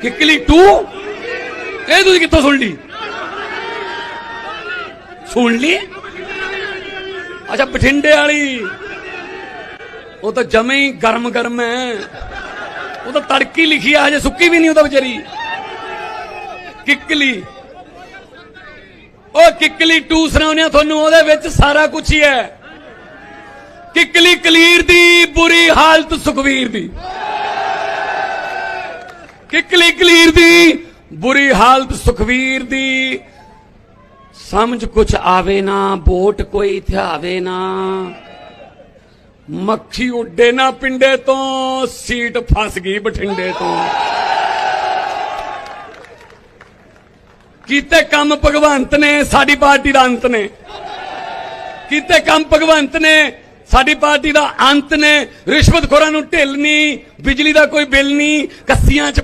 ਕਿਕਲੀ 2 ਇਹ ਤੁਸੀਂ ਕਿੱਥੋਂ ਸੁਣ ਲਈ? ਸੁਣ ਲਈ? ਅੱਛਾ, ਬਠਿੰਡੇ ਵਾਲੀ। ਉਹ ਤਾਂ ਜਮੇ ਹੀ ਗਰਮ ਗਰਮ ਹੈ। ਉਹ ਤਾਂ ਤੜਕੀ ਲਿਖੀ ਆ, ਹਜੇ ਸੁੱਕੀ ਵੀ ਨਹੀਂ ਉਹਦਾ ਵਿਚਾਰੀ। ਕਿੱਕਲੀ। ਉਹ ਕਿੱਕਲੀ 2 ਸੁਣਾਉਂਦੇ ਤੁਹਾਨੂੰ, ਉਹਦੇ ਵਿੱਚ ਸਾਰਾ ਕੁਝ ਹੀ ਹੈ। ਕਿੱਕਲੀ ਕਲੀਰ ਦੀ, ਬੁਰੀ ਹਾਲਤ ਸੁਖਵੀਰ ਦੀ। ਕਿਕਲੀ ਕਲੀਰ ਦੀ, ਬੁਰੀ ਹਾਲਤ ਸੁਖਵੀਰ ਦੀ। ਸਮਝ ਕੁਛ ਆਵੇ ਨਾ, ਵੋਟ ਕੋਈ ਥਿਆਵੇ ਨਾ। ਮੱਖੀ ਉੱਡੇ ਨਾ ਪਿੰਡੇ ਤੋਂ, ਸੀਟ ਫਸ ਗਈ ਬਠਿੰਡੇ ਤੋਂ। ਕੀਤੇ ਕੰਮ ਭਗਵੰਤ ਨੇ, ਸਾਡੀ ਪਾਰਟੀ ਦਾ ਅੰਤ ਨੇ। ਕੀਤੇ ਕੰਮ ਭਗਵੰਤ ਨੇ, ਸਾਡੀ ਪਾਰਟੀ ਦਾ ਅੰਤ ਨੇ। ਰਿਸ਼ਵਤਖੋਰਾਂ ਨੂੰ ਢਿੱਲ ਨਹੀਂ, ਬਿਜਲੀ ਦਾ ਕੋਈ ਬਿੱਲ ਨਹੀਂ, ਕੱਸੀਆਂ ਚ